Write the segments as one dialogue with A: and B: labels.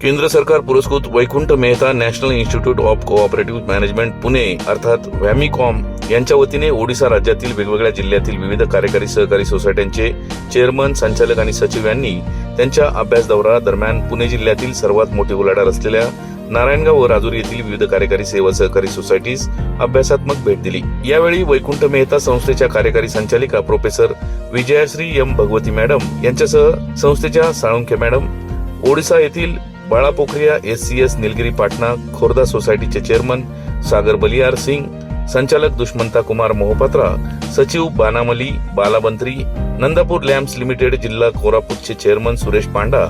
A: केंद्र सरकार पुरस्कृत Vaikunth Mehta national institute of cooperative management Pune अर्थात व्हॅमिकॉम यांच्या वतीने ओडिशा राज्यातील वेगवेगळ्या जिल्ह्यातील विविध कार्यकारी सहकारी सोसायट्यांचे चेअरमन संचालक आणि सचिव यांनी त्यांच्या अभ्यास दौरा दरम्यान पुणे जिल्ह्यातील सर्वात मोठी उलाढाल असलेल्या नारायणगाव व राजूर येथील विविध कार्यकारी सेवा सहकारी सोसायटीज अभ्यासात्मक भेट दिली. यावेळी वैकुंठ मेहता संस्थेच्या कार्यकारी संचालिका professor Vijayashree M Bhagwati madam यांच्यासह संस्थेच्या साळुंखे मॅडम ओडिसा येथील Bala Pokhariya S C S Nilgiri Patna Khorda सोसायटीचे चेअरमन सागर बलियार सिंग संचालक दुष्मंता कुमार मोहपात्रा सचिव बानामली बालाबंत्री नंदापूर लॅम्प्स लिमिटेड जिल्हा कोरापूरचे चेअरमन सुरेश पांडा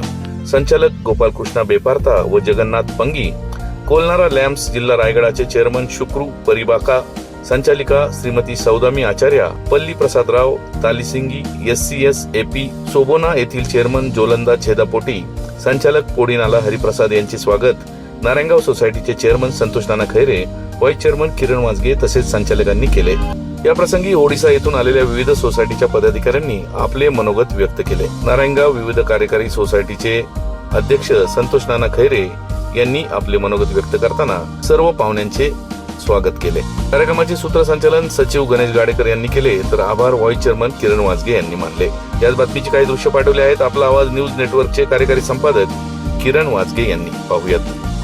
A: संचालक गोपालकृष्णा बेपारता व जगन्नाथ पंगी कोलनारा लॅम्प्स जिल्हा रायगडाचे चेअरमन शुक्रू परिबाका संचालिका Shrimati Soudami Acharya Palli Prasadrao Talisingi S C S AP Sobona येथील चेअरमन जोलंदा छेदापोटी संचालक पोडीनाला हरिप्रसाद यांचे स्वागत. नारायणगाव सोसायटीचे chairman Santosh Nana Khaire vice chairman Kiran Wajge तसेच संचालकांनी केले. या प्रसंगी ओडिसा येथून आलेल्या विविध सोसायटीच्या पदाधिकाऱ्यांनी आपले मनोगत व्यक्त केले. नारायणगाव विविध कार्यकारी सोसायटीचे अध्यक्ष संतोष नाना खैरे यांनी आपले मनोगत व्यक्त करताना सर्व पाहुण्यांचे स्वागत केले. कार्यक्रमाचे सूत्रसंचालन सचिव गणेश गाडेकर यांनी केले तर आभार व्हाईस चेअरमन किरण वाजगे यांनी मानले. याच बातमीची काही दृश्य पाठवले आहेत. आपला आवाज न्यूज नेटवर्कचे कार्यकारी संपादक किरण वाजगे यांनी. पाहूयात.